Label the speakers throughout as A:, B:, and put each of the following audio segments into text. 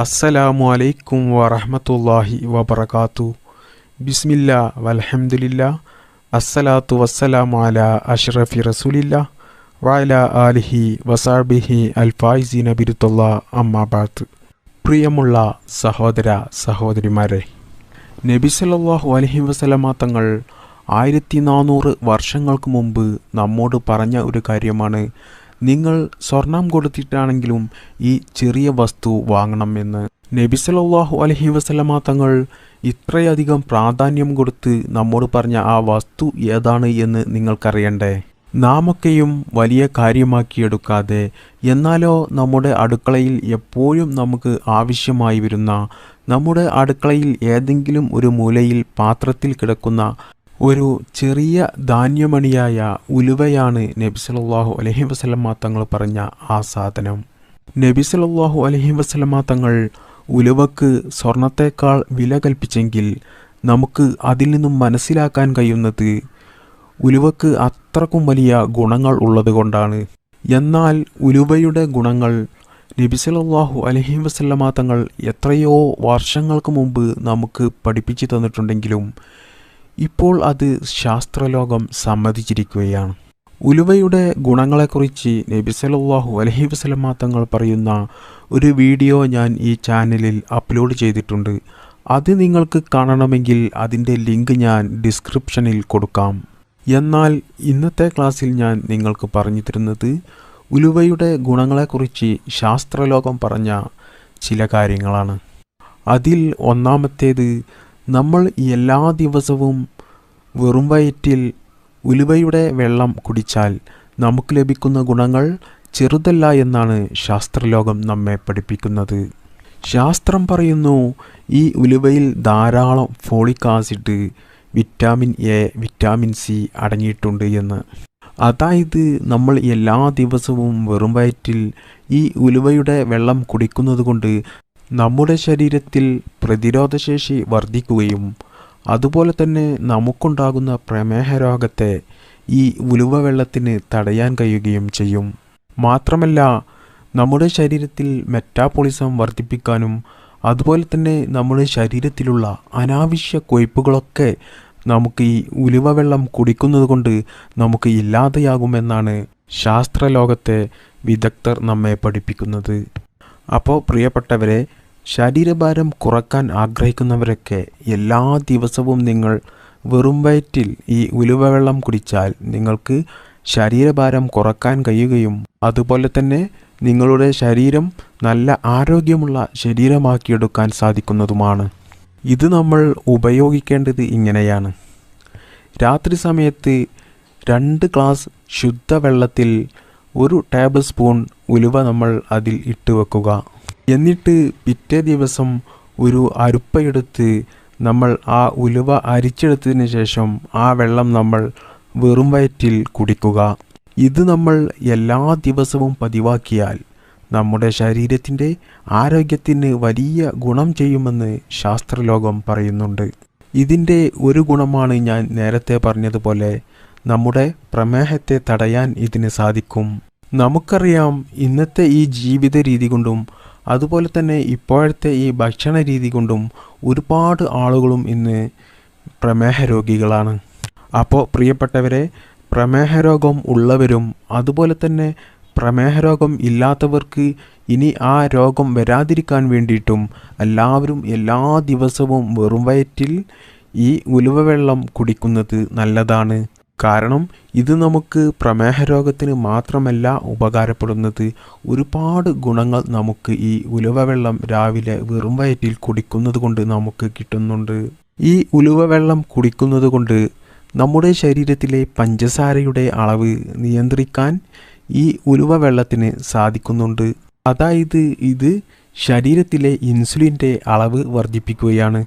A: അസ്സലാമു അലൈക്കും വറഹമത്തല്ലാഹി വബർക്കാത്തു ബിസ്മില്ല വലഹമുല്ല അസ്സലാത്തു വസ്സലാമു അല അഷ്റഫി റസൂലില്ല. വാല ആലിഹി വസാബിഹി അൽഫായിസി നബിരുത്തുള്ള അമ്മാബാത്ത് പ്രിയമുള്ള സഹോദര സഹോദരിമാരെ നബി സല്ലല്ലാഹു അലൈഹി വസല്ലമ തങ്ങൾ ആയിരത്തി നാനൂറ് വർഷങ്ങൾക്ക് മുമ്പ് നമ്മോട് പറഞ്ഞ ഒരു കാര്യമാണ്. നിങ്ങൾ സ്വർണം കൊടുത്തിട്ടാണെങ്കിലും ഈ ചെറിയ വസ്തു വാങ്ങണമെന്ന് നബി സല്ലല്ലാഹു അലൈഹി വസല്ലമ തങ്ങൾ ഇത്രയധികം പ്രാധാന്യം കൊടുത്ത് നമ്മോട് പറഞ്ഞ ആ വസ്തു ഏതാണ് എന്ന് നിങ്ങൾക്കറിയണ്ടേ? നാമൊക്കെയും വലിയ കാര്യമാക്കിയെടുക്കാതെ എന്നാലോ നമ്മുടെ അടുക്കളയിൽ എപ്പോഴും നമുക്ക് ആവശ്യമായി വരുന്ന നമ്മുടെ അടുക്കളയിൽ ഏതെങ്കിലും ഒരു മൂലയിൽ പാത്രത്തിൽ കിടക്കുന്ന ഒരു ചെറിയ ധാന്യമണിയായ ഉലുവയാണ് നബി സല്ലല്ലാഹു അലഹി വസ്ലമ്മ തങ്ങൾ പറഞ്ഞ ആ സാധനം. നബി സല്ലല്ലാഹു അലഹി വസ്ലമ്മ തങ്ങൾ ഉലുവക്ക് സ്വർണത്തേക്കാൾ വില കൽപ്പിച്ചെങ്കിൽ നമുക്ക് അതിൽ നിന്നും മനസ്സിലാക്കാൻ കഴിയുന്നത് ഉലുവക്ക് അത്രക്കും വലിയ ഗുണങ്ങൾ ഉള്ളതുകൊണ്ടാണ് എന്നാൽ ഉലുവയുടെ ഗുണങ്ങൾ നബി സല്ലല്ലാഹു അലൈഹി വസ്ലമ്മ തങ്ങൾ എത്രയോ വർഷങ്ങൾക്ക് മുമ്പ് നമുക്ക് പഠിപ്പിച്ചു തന്നിട്ടുണ്ടെങ്കിലും ഇപ്പോൾ അത് ശാസ്ത്രലോകം സമ്മതിച്ചിരിക്കുകയാണ്. ഉലുവയുടെ ഗുണങ്ങളെക്കുറിച്ച് നബി സല്ലല്ലാഹു അലൈഹി വസല്ലമ തങ്ങൾ പറയുന്ന ഒരു വീഡിയോ ഞാൻ ഈ ചാനലിൽ അപ്ലോഡ് ചെയ്തിട്ടുണ്ട്. അത് നിങ്ങൾക്ക് കാണണമെങ്കിൽ അതിന്റെ ലിങ്ക് ഞാൻ ഡിസ്ക്രിപ്ഷനിൽ കൊടുക്കാം. എന്നാൽ ഇന്നത്തെ ക്ലാസ്സിൽ ഞാൻ നിങ്ങൾക്ക് പറഞ്ഞു തരുന്നത് ഉലുവയുടെ ഗുണങ്ങളെക്കുറിച്ച് ശാസ്ത്രലോകം പറഞ്ഞ ചില കാര്യങ്ങളാണ്. അതിൽ ഒന്നാമത്തേത് നമ്മൾ എല്ലാ ദിവസവും വെറും വയറ്റിൽ ഉലുവയുടെ വെള്ളം കുടിച്ചാൽ നമുക്ക് ലഭിക്കുന്ന ഗുണങ്ങൾ ചെറുതല്ല എന്നാണ് ശാസ്ത്രലോകം നമ്മെ പഠിപ്പിക്കുന്നത്. ശാസ്ത്രം പറയുന്നു ഈ ഉലുവയിൽ ധാരാളം folic acid vitamin A vitamin C അടങ്ങിയിട്ടുണ്ട് എന്ന്. അതായത് നമ്മൾ എല്ലാ ദിവസവും വെറും വയറ്റിൽ ഈ ഉലുവയുടെ വെള്ളം കുടിക്കുന്നത് കൊണ്ട് നമ്മുടെ ശരീരത്തിൽ പ്രതിരോധശേഷി വർദ്ധിക്കുകയും അതുപോലെ തന്നെ നമുക്കുണ്ടാകുന്ന പ്രമേഹ രോഗത്തെ ഈ ഉലുവ വെള്ളത്തിന് തടയാൻ കഴിയുകയും ചെയ്യും. മാത്രമല്ല നമ്മുടെ ശരീരത്തിൽ മെറ്റാബോളിസം വർദ്ധിപ്പിക്കാനും അതുപോലെ തന്നെ നമ്മുടെ ശരീരത്തിലുള്ള അനാവശ്യ കൊയ്പ്പുകളൊക്കെ നമുക്ക് ഈ ഉലുവ വെള്ളം കുടിക്കുന്നത് കൊണ്ട് നമുക്ക് ഇല്ലാതെയാകുമെന്നാണ് ശാസ്ത്രലോകത്തെ വിദഗ്ധർ നമ്മെ പഠിപ്പിക്കുന്നത്. അപ്പോൾ പ്രിയപ്പെട്ടവരെ ശരീരഭാരം കുറയ്ക്കാൻ ആഗ്രഹിക്കുന്നവരൊക്കെ എല്ലാ ദിവസവും നിങ്ങൾ വെറും വയറ്റിൽ ഈ ഉലുവ വെള്ളം കുടിച്ചാൽ നിങ്ങൾക്ക് ശരീരഭാരം കുറയ്ക്കാൻ കഴിയുകയും അതുപോലെ തന്നെ നിങ്ങളുടെ ശരീരം നല്ല ആരോഗ്യമുള്ള ശരീരമാക്കിയെടുക്കാൻ സാധിക്കുന്നതുമാണ്. ഇത് നമ്മൾ ഉപയോഗിക്കേണ്ടത് ഇങ്ങനെയാണ്. രാത്രി സമയത്ത് രണ്ട് ഗ്ലാസ് ശുദ്ധവെള്ളത്തിൽ ഒരു ടേബിൾ സ്പൂൺ ഉലുവ നമ്മൾ അതിൽ ഇട്ട് വെക്കുക. എന്നിട്ട് പിറ്റേ ദിവസം ഒരു അരുപ്പയെടുത്ത് നമ്മൾ ആ ഉലുവ അരിച്ചെടുത്തതിന് ശേഷം ആ വെള്ളം നമ്മൾ വെറും വയറ്റിൽ കുടിക്കുക. ഇത് നമ്മൾ എല്ലാ ദിവസവും പതിവാക്കിയാൽ നമ്മുടെ ശരീരത്തിന്റെ ആരോഗ്യത്തിന് വലിയ ഗുണം ചെയ്യുമെന്ന് ശാസ്ത്രലോകം പറയുന്നുണ്ട്. ഇതിന്റെ ഒരു ഗുണമാണ് ഞാൻ നേരത്തെ പറഞ്ഞതുപോലെ നമ്മുടെ പ്രമേഹത്തെ തടയാൻ ഇതിന് സാധിക്കും. നമുക്കറിയാം ഇന്നത്തെ ഈ ജീവിത രീതി കൊണ്ടും അതുപോലെ തന്നെ ഇപ്പോഴത്തെ ഈ ഭക്ഷണ രീതി കൊണ്ടും ഒരുപാട് ആളുകളും ഇന്ന് പ്രമേഹ രോഗികളാണ്. അപ്പോൾ പ്രിയപ്പെട്ടവരെ പ്രമേഹ രോഗം ഉള്ളവരും അതുപോലെ തന്നെ പ്രമേഹ രോഗം ഇല്ലാത്തവർക്ക് ഇനി ആ രോഗം വരാതിരിക്കാൻ വേണ്ടിയിട്ടും എല്ലാവരും എല്ലാ ദിവസവും വെറും വയറ്റിൽ ഈ ഉലുവ വെള്ളം കുടിക്കുന്നത് നല്ലതാണ്. കാരണം ഇത് നമുക്ക് പ്രമേഹ രോഗത്തിന് മാത്രമല്ല ഉപകാരപ്പെടുന്നത്. ഒരുപാട് ഗുണങ്ങൾ നമുക്ക് ഈ ഉലുവ വെള്ളം രാവിലെ വെറും വയറ്റിൽ കുടിക്കുന്നത് കൊണ്ട് നമുക്ക് കിട്ടുന്നുണ്ട്. ഈ ഉലുവ വെള്ളം കുടിക്കുന്നത് കൊണ്ട് നമ്മുടെ ശരീരത്തിലെ പഞ്ചസാരയുടെ അളവ് നിയന്ത്രിക്കാൻ ഈ ഉലുവ വെള്ളത്തിന് സാധിക്കുന്നുണ്ട്. അതായത് ഇത് ശരീരത്തിലെ ഇൻസുലിന്റെ അളവ് വർദ്ധിപ്പിക്കുകയാണ്.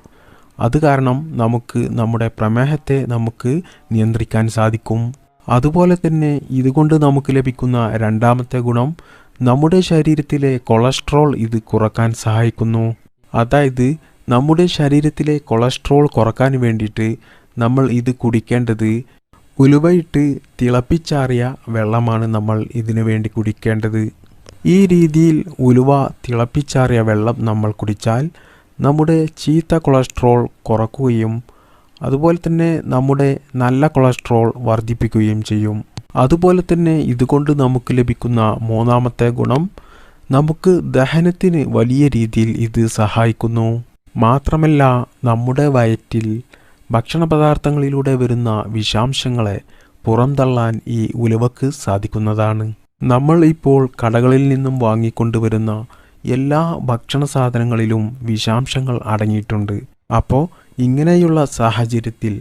A: അത് കാരണം നമുക്ക് നമ്മുടെ പ്രമേഹത്തെ നമുക്ക് നിയന്ത്രിക്കാൻ സാധിക്കും. അതുപോലെ തന്നെ ഇതുകൊണ്ട് നമുക്ക് ലഭിക്കുന്ന രണ്ടാമത്തെ ഗുണം നമ്മുടെ ശരീരത്തിലെ കൊളസ്ട്രോൾ ഇത് കുറയ്ക്കാൻ സഹായിക്കുന്നു. അതായത് നമ്മുടെ ശരീരത്തിലെ കൊളസ്ട്രോൾ കുറയ്ക്കാൻ വേണ്ടിയിട്ട് നമ്മൾ ഇത് കുടിക്കേണ്ടത് ഉലുവയിട്ട് തിളപ്പിച്ചാറിയ വെള്ളമാണ് നമ്മൾ ഇതിനു വേണ്ടി കുടിക്കേണ്ടത്. ഈ രീതിയിൽ ഉലുവ തിളപ്പിച്ചാറിയ വെള്ളം നമ്മൾ കുടിച്ചാൽ നമ്മുടെ ചീത്ത കൊളസ്ട്രോൾ കുറക്കുകയും അതുപോലെ തന്നെ നമ്മുടെ നല്ല കൊളസ്ട്രോൾ വർദ്ധിപ്പിക്കുകയും ചെയ്യും. അതുപോലെ തന്നെ ഇതുകൊണ്ട് നമുക്ക് ലഭിക്കുന്ന മൂന്നാമത്തെ ഗുണം നമുക്ക് ദഹനത്തിന് വലിയ രീതിയിൽ ഇത് സഹായിക്കുന്നു. മാത്രമല്ല നമ്മുടെ വയറ്റിൽ ഭക്ഷണ പദാർത്ഥങ്ങളിലൂടെ വരുന്ന വിഷാംശങ്ങളെ പുറന്തള്ളാൻ ഈ ഉലുവക്ക് സാധിക്കുന്നതാണ്. നമ്മൾ ഇപ്പോൾ കടകളിൽ നിന്നും വാങ്ങിക്കൊണ്ടുവരുന്ന എല്ലാ ഭക്ഷണ സാധനങ്ങളിലും വിഷാംശങ്ങൾ അടങ്ങിയിട്ടുണ്ട്. അപ്പോൾ ഇങ്ങനെയുള്ള സാഹചര്യത്തിൽ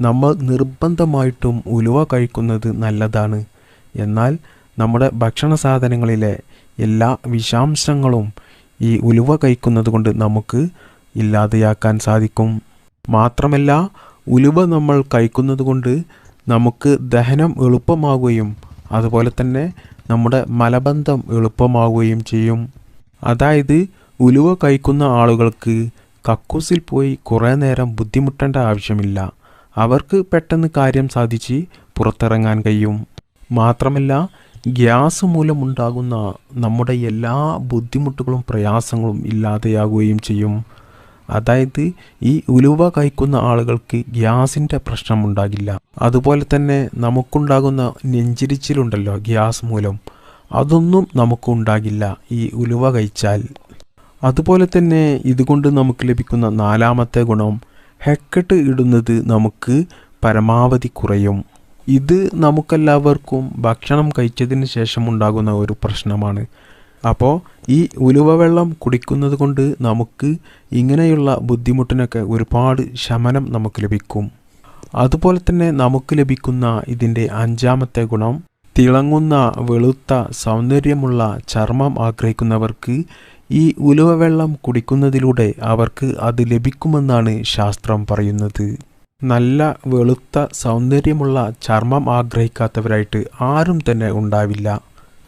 A: നമ്മൾ നിർബന്ധമായിട്ടും ഉലുവ കഴിക്കുന്നത് നല്ലതാണ്. എന്നാൽ നമ്മുടെ ഭക്ഷണ സാധനങ്ങളിലെ എല്ലാ വിഷാംശങ്ങളും ഈ ഉലുവ കഴിക്കുന്നത് കൊണ്ട് നമുക്ക് ഇല്ലാതെയാക്കാൻ സാധിക്കും. മാത്രമല്ല ഉലുവ നമ്മൾ കഴിക്കുന്നത് കൊണ്ട് നമുക്ക് ദഹനം എളുപ്പമാകുകയും അതുപോലെ തന്നെ നമ്മുടെ മലബന്ധം എളുപ്പമാവുകയും ചെയ്യും. അതായത് ഉലുവ കഴിക്കുന്ന ആളുകൾക്ക് കക്കൂസിൽ പോയി കുറേ നേരം ബുദ്ധിമുട്ടേണ്ട ആവശ്യമില്ല. അവർക്ക് പെട്ടെന്ന് കാര്യം സാധിച്ച് പുറത്തിറങ്ങാൻ കഴിയും. മാത്രമല്ല ഗ്യാസ് മൂലമുണ്ടാകുന്ന നമ്മുടെ എല്ലാ ബുദ്ധിമുട്ടുകളും പ്രയാസങ്ങളും ഇല്ലാതെയാകുകയും ചെയ്യും. അതായത് ഈ ഉലുവ കഴിക്കുന്ന ആളുകൾക്ക് ഗ്യാസിന്റെ പ്രശ്നമുണ്ടാകില്ല അതുപോലെ തന്നെ നമുക്കുണ്ടാകുന്ന നെഞ്ചിരിച്ചിലുണ്ടല്ലോ ഗ്യാസ് മൂലം. അതൊന്നും നമുക്കുണ്ടാകില്ല ഈ ഉലുവ കഴിച്ചാൽ. അതുപോലെ തന്നെ ഇതുകൊണ്ട് നമുക്ക് ലഭിക്കുന്ന നാലാമത്തെ ഗുണം ഹെക്കട്ട് ഇടുന്നത് നമുക്ക് പരമാവധി കുറയും. ഇത് നമുക്കെല്ലാവർക്കും ഭക്ഷണം കഴിച്ചതിന് ശേഷം ഉണ്ടാകുന്ന ഒരു പ്രശ്നമാണ്. അപ്പോൾ ഈ ഉലുവ വെള്ളം കുടിക്കുന്നത് കൊണ്ട് നമുക്ക് ഇങ്ങനെയുള്ള ബുദ്ധിമുട്ടിനൊക്കെ ഒരുപാട് ശമനം നമുക്ക് ലഭിക്കും. അതുപോലെ തന്നെ നമുക്ക് ലഭിക്കുന്ന ഇതിന്റെ അഞ്ചാമത്തെ ഗുണം തിളങ്ങുന്ന വെളുത്ത സൗന്ദര്യമുള്ള ചർമ്മം ആഗ്രഹിക്കുന്നവർക്ക് ഈ ഉലുവ വെള്ളം കുടിക്കുന്നതിലൂടെ അവർക്ക് അത് ലഭിക്കുമെന്നാണ് ശാസ്ത്രം പറയുന്നത്. നല്ല വെളുത്ത സൗന്ദര്യമുള്ള ചർമ്മം ആഗ്രഹിക്കാത്തവരായിട്ട് ആരും തന്നെ ഉണ്ടാവില്ല.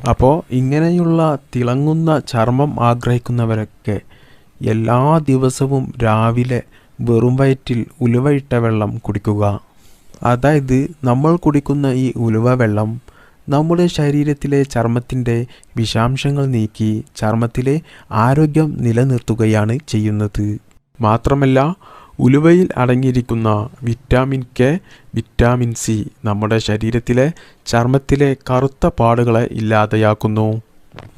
A: അപ്പോൾ ഇങ്ങനെയുള്ള തിളങ്ങുന്ന ചർമ്മം ആഗ്രഹിക്കുന്നവരൊക്കെ എല്ലാ ദിവസവും രാവിലെ വെറും വയറ്റിൽ ഉലുവയിട്ട വെള്ളം കുടിക്കുക. അതായത് നമ്മൾ കുടിക്കുന്ന ഈ ഉലുവ വെള്ളം നമ്മുടെ ശരീരത്തിലെ ചർമ്മത്തിന്റെ വിഷാംശങ്ങൾ നീക്കി ചർമ്മത്തിലെ ആരോഗ്യം നിലനിർത്തുകയാണ് ചെയ്യുന്നത്. മാത്രമല്ല ഉലുവയിൽ അടങ്ങിയിരിക്കുന്ന വിറ്റാമിൻ കെ വിറ്റാമിൻ സി നമ്മുടെ ശരീരത്തിലെ ചർമ്മത്തിലെ കറുത്ത പാടുകളെ ഇല്ലാതെയാക്കുന്നു.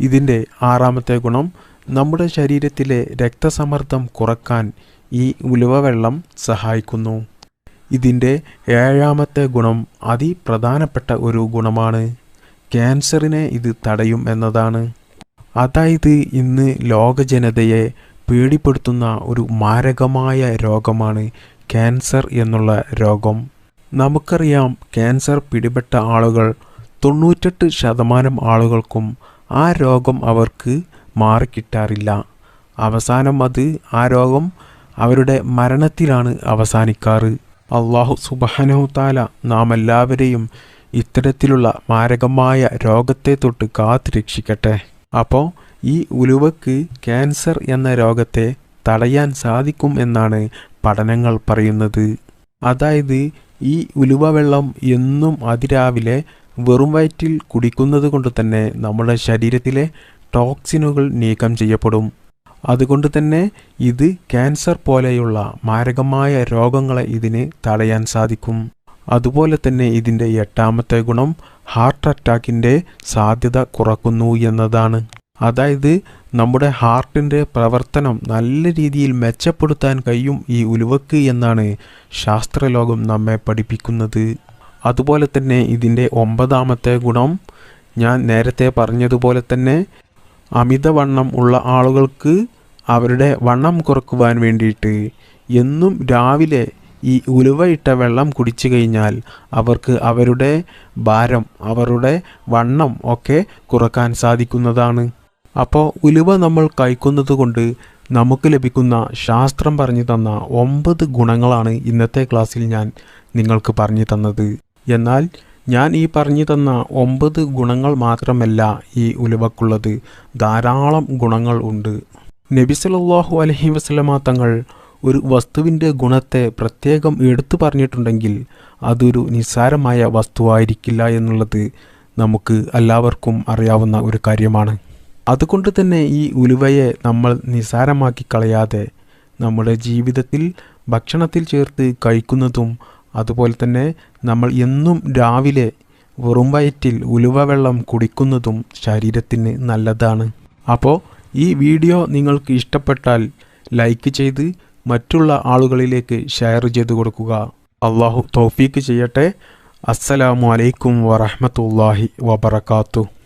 A: ഇതിന്റെ ആറാമത്തെ ഗുണം നമ്മുടെ ശരീരത്തിലെ രക്തസമ്മർദ്ദം കുറയ്ക്കാൻ ഈ ഉലുവ വെള്ളം സഹായിക്കുന്നു. ഇതിന്റെ ഏഴാമത്തെ ഗുണം അതിപ്രധാനപ്പെട്ട ഒരു ഗുണമാണ്. ക്യാൻസറിനെ ഇത് തടയും എന്നതാണ്. അതായത് ഇന്ന് ലോക ജനതയെ പേടിപ്പെടുത്തുന്ന ഒരു മാരകമായ രോഗമാണ് ക്യാൻസർ എന്നുള്ള രോഗം. നമുക്കറിയാം ക്യാൻസർ പിടിപെട്ട ആളുകൾ തൊണ്ണൂറ്റെട്ട് ശതമാനം ആളുകൾക്കും ആ രോഗം അവർക്ക് മാറിക്കിട്ടാറില്ല. അവസാനം അത് ആ രോഗം അവരുടെ മരണത്തിലാണ് അവസാനിക്കാറ്. അള്ളാഹു സുബഹനഹു താല നാം എല്ലാവരെയും ഇത്തരത്തിലുള്ള മാരകമായ രോഗത്തെ തൊട്ട് കാത്തു രക്ഷിക്കട്ടെ. അപ്പോൾ ഈ ഉലുവക്ക് ക്യാൻസർ എന്ന രോഗത്തെ തടയാൻ സാധിക്കും എന്നാണ് പഠനങ്ങൾ പറയുന്നത്. അതായത് ഈ ഉലുവ വെള്ളം എന്നും അതിരാവിലെ വെറും വയറ്റിൽ കുടിക്കുന്നത് കൊണ്ട് തന്നെ നമ്മുടെ ശരീരത്തിലെ ടോക്സിനുകൾ നീക്കം ചെയ്യപ്പെടും. അതുകൊണ്ട് തന്നെ ഇത് ക്യാൻസർ പോലെയുള്ള മാരകമായ രോഗങ്ങളെ ഇതിന് തടയാൻ സാധിക്കും. അതുപോലെ തന്നെ ഇതിന്റെ എട്ടാമത്തെ ഗുണം ഹാർട്ട് അറ്റാക്കിന്റെ സാധ്യത കുറക്കുന്നു എന്നതാണ്. അതായത് നമ്മുടെ ഹാർട്ടിന്റെ പ്രവർത്തനം നല്ല രീതിയിൽ മെച്ചപ്പെടുത്താൻ കഴിയും ഈ ഉലുവക്ക് എന്നാണ് ശാസ്ത്രലോകം നമ്മെ പഠിപ്പിക്കുന്നത്. അതുപോലെ തന്നെ ഇതിന്റെ ഒമ്പതാമത്തെ ഗുണം ഞാൻ നേരത്തെ പറഞ്ഞതുപോലെ തന്നെ അമിതവണ്ണം ഉള്ള ആളുകൾക്ക് അവരുടെ വണ്ണം കുറക്കുവാൻ വേണ്ടിയിട്ട് എന്നും രാവിലെ ഈ ഉലുവയിട്ട വെള്ളം കുടിച്ചു കഴിഞ്ഞാൽ അവർക്ക് അവരുടെ ഭാരം അവരുടെ വണ്ണം ഒക്കെ കുറയ്ക്കാൻ സാധിക്കുന്നതാണ്. അപ്പോൾ ഉലുവ നമ്മൾ കഴിക്കുന്നത് കൊണ്ട് നമുക്ക് ലഭിക്കുന്ന ശാസ്ത്രം പറഞ്ഞു തന്ന ഒമ്പത് ഗുണങ്ങളാണ് ഇന്നത്തെ ക്ലാസ്സിൽ ഞാൻ നിങ്ങൾക്ക് പറഞ്ഞു തന്നത്. എന്നാൽ ഞാൻ ഈ പറഞ്ഞു തന്ന ഒമ്പത് ഗുണങ്ങൾ മാത്രമല്ല ഈ ഉലുവക്കുള്ളത്. ധാരാളം ഗുണങ്ങൾ ഉണ്ട്. നബി അലഹി വസല്ലമ തങ്ങൾ ഒരു വസ്തുവിന്റെ ഗുണത്തെ പ്രത്യേകം എടുത്തു പറഞ്ഞിട്ടുണ്ടെങ്കിൽ അതൊരു നിസ്സാരമായ വസ്തുവായിരിക്കില്ല എന്നുള്ളത് നമുക്ക് എല്ലാവർക്കും അറിയാവുന്ന ഒരു കാര്യമാണ്. അതുകൊണ്ട് തന്നെ ഈ ഉലുവയെ നമ്മൾ നിസ്സാരമാക്കി കളയാതെ നമ്മുടെ ജീവിതത്തിൽ ഭക്ഷണത്തിൽ ചേർത്ത് കഴിക്കുന്നതും അതുപോലെ തന്നെ നമ്മൾ എന്നും രാവിലെ വെറും വയറ്റിൽ ഉലുവ വെള്ളം കുടിക്കുന്നതും ശരീരത്തിന് നല്ലതാണ്. അപ്പോൾ ഈ വീഡിയോ നിങ്ങൾക്ക് ഇഷ്ടപ്പെട്ടാൽ ലൈക്ക് ചെയ്ത് മറ്റുള്ള ആളുകളിലേക്ക് ഷെയർ ചെയ്തു കൊടുക്കുക. അള്ളാഹു തൗഫീക്ക് ചെയ്യട്ടെ. അസ്സലാമു അലൈക്കും വറഹ്മത്തുള്ളാഹി വബറകാതുഹു